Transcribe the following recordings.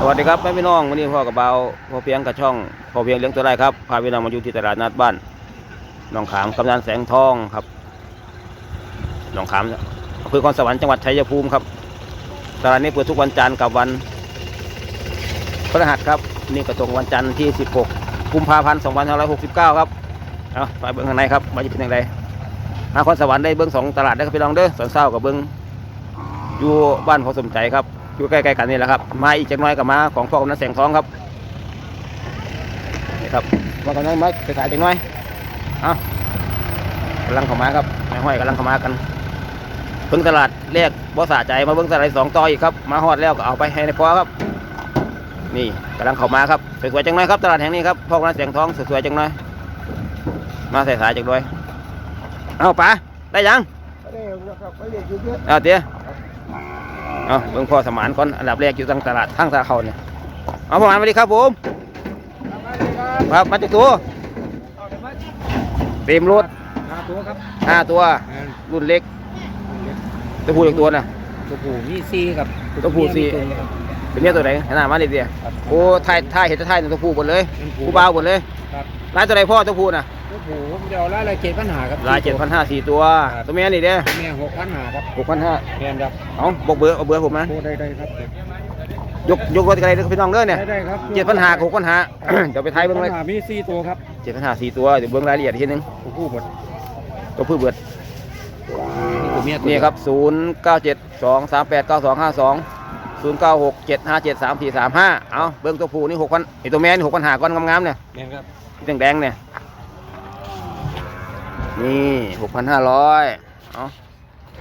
สวัสดีครับแม่พี่น้องวันนี้พ่อกับเบาพ่อเพียงกับช่องพ่อเพียงเลี้ยงตัวไรครับพาพี่น้องมาอยู่ที่ตลาดนัดบ้านหนองขามกำนันแสงทองครับหนองขามอำเภอคอนสวรรค์จังหวัดชัยภูมิครับตลาดนี้เปิดทุกวันจันทร์กับวันพฤหัสครับ นี่ก็ตรงวันจันทร์ที่ 16 กุมภาพันธ์ 2569 ครับเอาไปเบื้องข้างในครับมาจะเป็นยังไงมาคอนสวรรค์ได้เบื้องสองตลาดได้ครับพี่น้องเด้อสวนเศร้ากับเบื้องอยู่บ้านพอสมใจครับ อยู่ใกล้ๆกันนี่แหละครับ มาอีกจักหน้อยกับมาของพ่อกำนันแสงทองครับนี่ครับมากำนันมาไปถ่ายจักหน้อยเอากำลังเข้ามาครับไม้ห้อยกำลังเข้ามากันเพิ่งตลาดแรกบ่สะใจมาเบิ่งตลาดสองต่ออีกครับมาฮอดแล้วก็เอาไปให้ในพอครับ นี่กำลังเข้ามาครับสวยๆจังหน้อยครับตลาดแห่งนี้ครับพ่อกำนันแสงทองสวยๆจังหน้อยมาใส่สายจักหน้อยเอาปะได้ยังไม่ได้ครับไม่ได้อยู่เยอะเอาเตี้ย เอาเบิ่งพ่อสมานก่อนอันดับแรกอยู่ทางตลาดทางสาเขาเนี่ยเอาพ่อสมานสวัสดีครับผมครับมาจากตัวเต็มรถห้าตัวครับห้าตัว รุ่นเล็กตัวผู้อีกตัวน่ะตัวผู้มีซีครับตัวผู้สี่เป็นเนี่ยตัวไหนขนาดมาดิเดียโอ้ถ่ายถ่ายเห็นจะถ่ายตัวผู้หมดเลยผู้บ่าวหมดเลยครับร้ายตัวไหนพ่อตัวผู้น่ะ ตัวผู้ผมเดียวละลายเจ็ดปัญหาครับรายเจ็ดพันห้าสี่ตัว ตัวแม่นี่เด้แม่หกพันหาครับหกพันห้าแม่นครับเอาบอกเบอร์เอาเบอร์ผมนะโอ้ได้ได้ครับยกยกรถกันเลยพี่น้องเด้อเนี่ยได้ได้ครับเจ็ดพันห้าหกพันห้าเดี๋ยวไปไทยเบิ่งเลยปัญหามีซีตัวครับเจ็ดพันห้าสี่ตัวเดี๋ยวเบิ้งรายละเอียดอีกทีหนึงตัวผู้หมดตัวพืชเบิดนี่ตัวเมียตัวนี่ครับศูนย์เก้าเจ็ดสองสามแปดเก้าสองห้าสองศูนย์เก้าหกเจ็ดห้าเจ็ดสามสี่สามห้าเอาเบิ้งตัวผู้นี่หกพันไอตัวแม่นี่หกพันหาก้อนงามๆเนี่ยแม่นครับแดงแดงๆเนี่ย นี่หกพันห้าร้อยเอา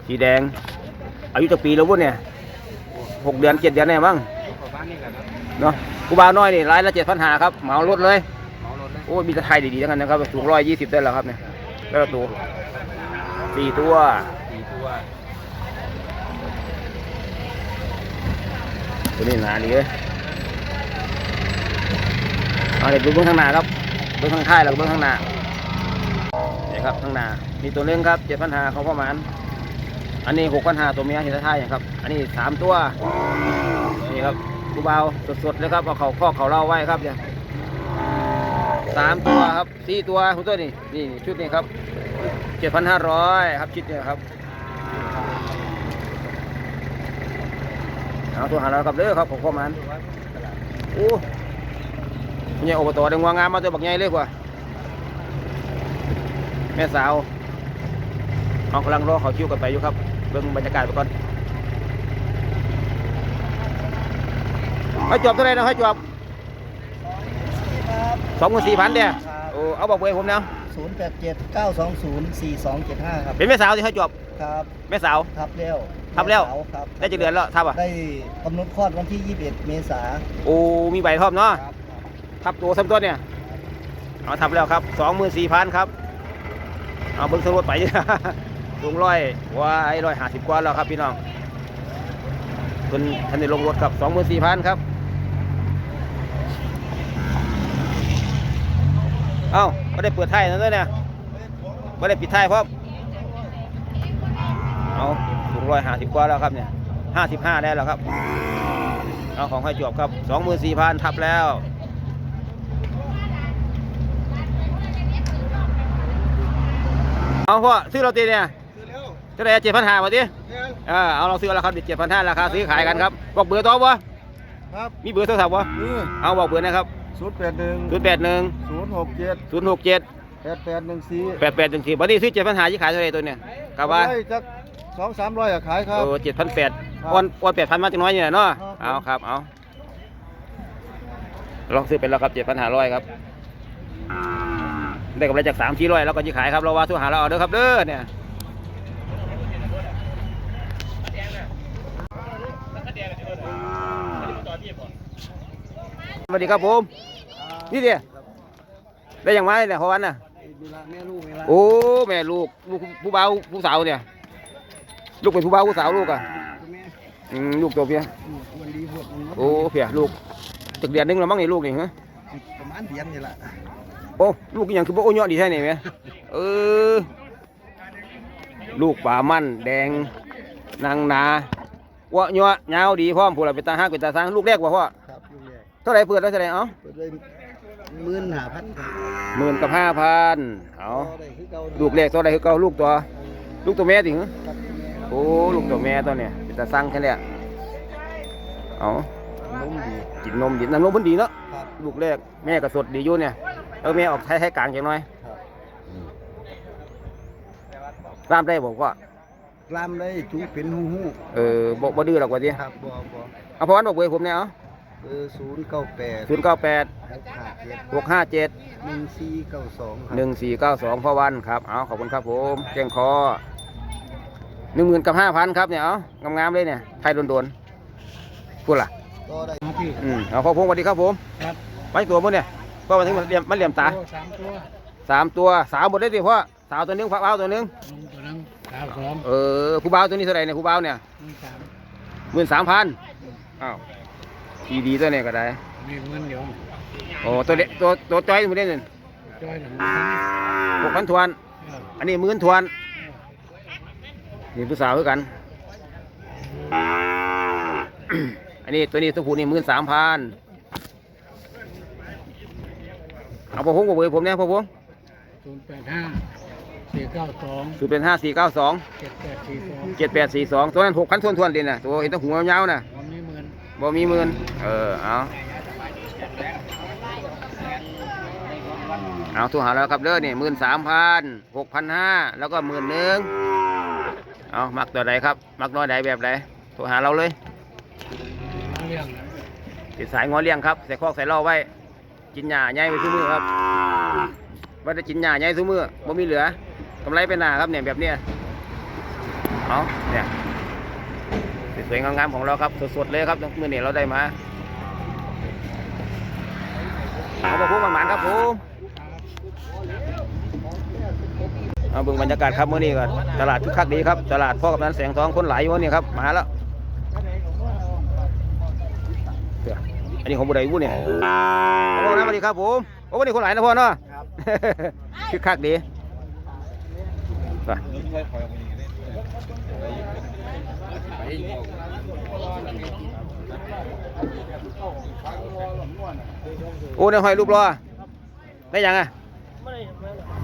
สีแดง อายุจะปีแล้ววุ้นเนี่ยหกเดือนเจ็ดเดือนแน่บ้างประมาณนี้ครับเนาะกูบ่าวน้อยนี่รายละเจ็ดพันหาครับเหมารถเลยเหมารถเลยโอ้ยมีแต่ไทยดีๆทั้งนั้นนะครับสูงร้อยยี่สิบได้แล้วครับเนี่ยแล้วก็ตัวสี่ตัวสี่ตัวตัวนี้หนาดีเลยเอาเดี๋ยวดูเบื้องข้างหน้าครับเบื้องข้างท้ายแล้วก็เบื้องข้างหน้านี่ ครับข้างหน้ามีตัวหนึงครับเจ็ดพันหาของพ่อหมานอันนี้หกพันหาตัวเมียเห็นท้าอย่างครับ อันนี้สามตัวนี่ครับกูเบาสดๆเลยครับเอาเขาข้อเขาเล่าไว้ครับเนี่ยสามตัวครับสี่ตัวคุณตัวนี่นี่ชุดนี้ครับเจ็ดพันห้าร้อยครับชุดนี้ครับเอาตัวหาเรากับเด้อครับของพ่อมันโอ้เนี่ยอบตเดังวางงามมาตัวบักใหญ่เลยกว่า แม่สาวเอากำลังรอเขาคิวกันไปอยู่ครับ เบิ่งบรรยากาศไปก่อนให้จบเท่าไหรนะให้จบสองหมื่นสี่พันเดียโอ้เอาบอกเบอร์ผมนะศูนย์แปดเจ็ดเก้าสองศูนย์สี่สองเจ็ดห้าครับ เป็นแม่สาวที่ให้จบครับแม่สาวทับแล้วทับแล้วสาครับได้จะเดือนแล้วทับอะได้กำหนดคลอดวันที่21เมษาโอ้มีใบทอบเนาะครับทับตัวซ้ำต้นเนี่ยเอาทับแล้วครับสองหมื่นสี่พันครับ เอาเบิ้งสรวจไปสูงร้อยว่าไอ้ร้อยห้าสิบกว่าแล้วครับพี่น้องคนท่านได้ลงรถครับสองหมื่นสี่พันครับ เอ้าไม่ได้เปิดไทยนั่นด้วยเนี่ยไม่ได้ปิดไทยพร้อมเอาสูงร้อยห้าสิบกว่าแล้วครับเนี่ยห้าสิบห้าได้แล้วครับ เอาของให้จบครับสองหมื่นสี่พันทับแล้ว เอาพ่อซื้อเราตีเนี่ยเจะได้เจ็ดพันห้ามาดิเออเอาเราซื้อแล้วครับเจ็ดพันห้าราคาซื้อขายกันครับ บอกเบอร์ต่อบ่ครับมีเบอร์โทรศัพท์บ่นี่เอาบอกเบอร์นะครับศูนย์แปดหนึ่งศูนย์แปดหนึ่งศูนย์หกเจ็ดศูนย์หกเจ็ดแปดแปดหนึ่งสี่แปดแปดหนึ่งสี่บัดนี้ซื้อเจ็ดพันห้าที่ขายเท่าไหรตัวเนี่ยกะว่าจักสองสามร้อยอะขายครับโอ้เจ็ดพันแปดครับอ้อนอ้อนแปดพันมาจังน้อยเนี่ยเนาะครับเอาครับเอาลองซื้อเป็นแล้วครับเจ็ดพันห้าร้อยครับ ได้กำไรจากสามสี่ร้อยแล้วก็จะขายครับเราว่าทุกหาเราเอาเด้อครับเด้อเนี่ยสวัสดีครับผมนี่เดียได้อย่างไรเนี่ยพอวันน่ะเวลาแม่ลูกเวลาโอ้แม่ลูกลูกผู้บ่าวผู้สาวเนี่ยลูกเป็นผู้บ่าวผู้สาวลูกอะแม่อืมลูกตัวเพียวันดีหดมันโอ้เพียลูกจักเดือนหนึงแล้วมั้งนี่ลูกนี่ฮะประมาณเดือนนี่แหละ โอ้ลูกอหย่างคือบ่โอ้ยอดีแท้นี่แม่เออ ลูกป่ามันแดงนางนาวะเนาะยาวดีพร้อมผู้ละเป็นตาฮักเป็นตาสังลูกแรกว่าพ่อครับเท่าไหร่เปิดแล้วเท่าไหร่เอ้าเปิดไว้หมื่นห้าพันครับหมื่นกับห้าพันเอาต่อได้คือเก่าลูกเล็กตัวใดคือเก่าลูกตัว ลูกตัวแม่ติงครับโอ้ลูกตัวแม่ตัวเนี่ยเป็นตาสั่งแค่เนี้ยเอานมดีกินนมดินน้ำนมเพิ่นดีเนาะครับลูกแรกแม่ก็สดดีอยู่เนี่ย เออแม่ออกไทยให้กลางจังหน่อยครับตามได้บอกว่ากล้ามได้จุเป็นหูหูเออบ่บ่ดื้อหรอกว่าติครับบ่บ่เอาพอวันบอกเบอร์ผมเนี่ยเอาเออศูนย์เก้าแปดศูนย์เก้าแปดหกห้าเจ็ดหกห้าเจ็ดหนึ่งสี่เก้าสองครับหนึ่งสี่เก้าสองพ่อวันครับเอาขอบคุณครับผมแจ้งคอหนึ่งหมื่นกับห้าพันครับเนี่ยเอางามๆเลยเนี่ยไทยโดนๆพูดล่ะต่อได้พี่อืมเอาพ่อพงสวัสดีครับผม ครับไปตัวมั้งเนี่ย พ่อมาถึงมันเหลี่ยมมันเหลี่ยมตาสามตัวสามตัวสาวหมดเลยสิพ่อสาวตัวหนึงฟ้าเบาตัวหนึงลงตัวนั้นสามสองเออผู้เบาตัวนี้เท่าไหร่เนี่ยผู้เบาเนี่ยหนึ่งสามหมื่นสามพันอ้าวทีดีตัวเนี่ยก็ได้มีเงินเดียวโอ้ตัวเด็กตัวตัวจ้อยมันได้เงินจ้อยหนึ่งหกพันทวนอันนี้หมื่นทวนนี่ผู้สาวคือกัน อันนี้ตัวนี้ตัวผู้นี่หมื่นสามพัน เอาพ่อพงบอกเบอร์ผมเนี่ยพ่อพงศูนย์แปดห้าสี่เก้าสองสูตรเป็นห้าสี่เก้าสองเจ็ดแปดสี่สองเจ็ดแปดสี่สองตัวนั้นหกพันทวนทวนๆเด่นนะตัวเห็นแตัวหัวยาวๆนะวันนี้หมื่นบ่มีหมื่นเออเอาเอาตัวหาแล้วครับเด้อนี่หมื่นสามพันหกพันห้าแล้วก็หมื่นหนึ่งเอามักตัวใดครับ มักน้อยใดแบบใดโทรหาเราเลยเรื่อง ติดสายงอเลี้ยงครับ ใส่คอกใส่ล่อไว้ กินหญ้าใหญ่ไปทุกมือครับว่าจะกินหญ้าใหญ่ทุกมือบ่มีเหลือกำไรเป็นหน้าครับเนี่ยแบบเนี้ยเอาเนี่ยสวยๆงามๆของเราครับสดๆเลยครับมื่อนี้เราได้มาเอามาพูดหวานๆครับผมเอาบิ่งบรรยากาศครับเมื่อนี้ก็ตลาดคึกคักดีครับ ตลาดพ่อกับนั้นแสงทองคนหลายวันนี้ครับมาแล้ว อันนี้ของบุไดวุ้นเนี่ยพ่อนะสวัสดีครับผมโอ้วันนี้คนหลายนะพ่อเนาะครับคึกคักดีไปโอ้ในหอยรูปรอได้ยังอะ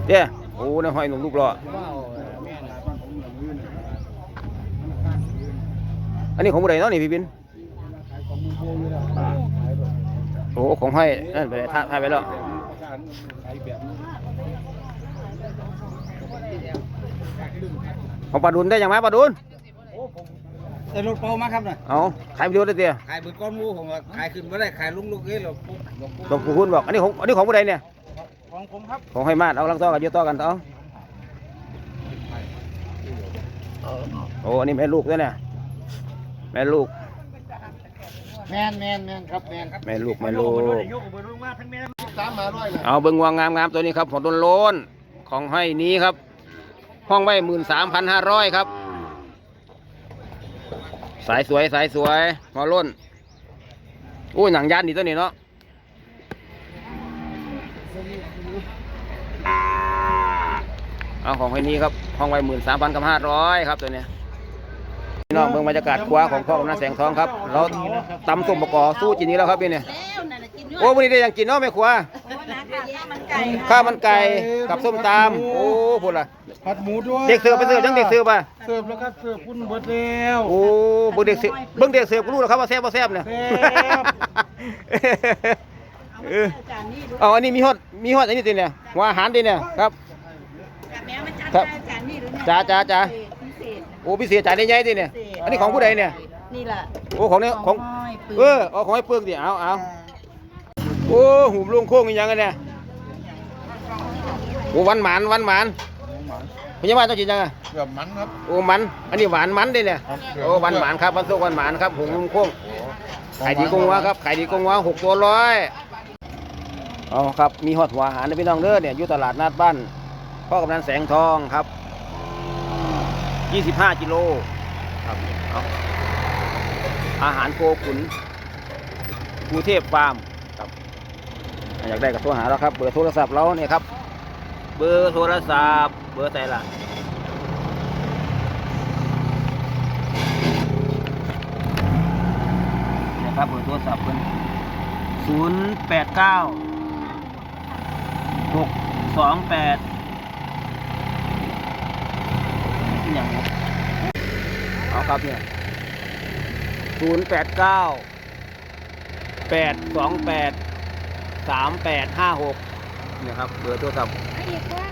เจ้โอ้ในหอยหนุ่มรูปรออันนี้ของบุไดเนาะนี่พี่บิน โอ้ของให้นั่นไปถ่ายถ่ายไปแล้วของปลาดุนได้ยังไหมปลาดุนได้รถเปามาครับน่ะเอาขายวิดีโอได้เตี้ยขายเบิดก้อนหมูผมว่าขายขึ้นบ่ได้ขายลุงลูกเอ้ยเราปุ๊บเราปุ๊บหลวงปู่คุณบอกอันนี้ของอันนี้ของผู้ใดเนี่ยของผมครับของให้มาดเอาลังต่อกันเยอะต่อกันต่อโอ้อันนี้แม่ลูกด้วยเนี่ยแม่ลูก แมนแมนแมนครับแมนครับแม่ลูกแม่ลูก ยกเบิดลงมาทั้งแม่สามหาร้อยเลยเอาเบิ้งวางงามงามๆตัวนี้ครับของต้นโลนของให้นี้ครับ ห้องไว้หมื่นสามพันห้าร้อยครับ สายสวยสายสวยหอล้นอู้หนังยานดีตัวนี้เนาะเอาของให้นี้ครับห้องไว้หมื่นสามพันกับห้าร้อยครับตัวเนี้ย พี่น้องเบิ่งบรรยากาศครัวของพ่อกำนันแสงทองครับ เราตำส้มบกอสู้จีนี้แล้วครับพี่เนี่ยแล้วนั่นน่ะกินด้วยโอ้วันนี้ได้ยังกินเนาะแม่ครัวโอ้นะข้าวแยกมันไก่ข้าวมันไก่กับส้มตำโอ้พูดละผัดหมูด้วยเด็กเสิร์ฟไปเสิร์ฟยังเด็กเสิร์ฟป่ะเสิร์ฟแล้วครับเสิร์ฟพุ่นเบิดแล้วโอ้เบิ่งเด็กเสิร์ฟเบิ่งเด็กเสิร์ฟก็รู้แล้วครับว่าแซ่บบ่แซ่บเนี่ยแซ่บเออจานนี้ดูเอาอันนี้มีฮอดมีฮอดอันนี้ติเนี่ยหัวอาหารติเนี่ยครับแม่มันจานครับจานนี้หรือเนี่ยจ้าจ้าจ้าพิเศษโอ้พิเศษจานใหญ่ๆติเนี่ย อันนี้ของผู้ใดเนี่ย นี่ล่ะโอ้ของเนี่ยของ ห้อยปืนเออเอาของให้เปลือกดิเอาเอาโอ้หูมลุงโค้งอีหยังกันเนี่ยโอ้หวานหมานหวานหมานพยาบาลต้องกินยังไงเกือบมันครับโอ้มัน อันนี้หวานมันเด้เนี่ยครับโอ้หวานหมานครับวันศุกร์หวานหมานครับหงลุงโค้งขายดีกงวะครับขายดีกงวะหกตัวร้อยเอาครับ มีหอดหัวอาหารนะพี่น้องเด้อเนี่ยอยู่ตลาดนัดบ้านพ่อกำนันแสงทองครับ 25กิโลครับ เอาอาหารโคขุนกรุงเทพฟาร์มครับอยากได้กับโทรหาเราครับ เบอร์โทรศัพท์เราเนี่ยครับ เบอร์โทรศัพท์ เบอร์แต่ละนะครับเบอร์โทรศัพท์เพิ่นศูนย์แปดเก้าหกสองแปดอย่างนี้ เอาครับเนี่ยศูนย์แปดเก้าแปดสองแปดสามแปดห้าหกเนี่ยครับเบอร์โทรศัพท์ไอ้เด็กว่า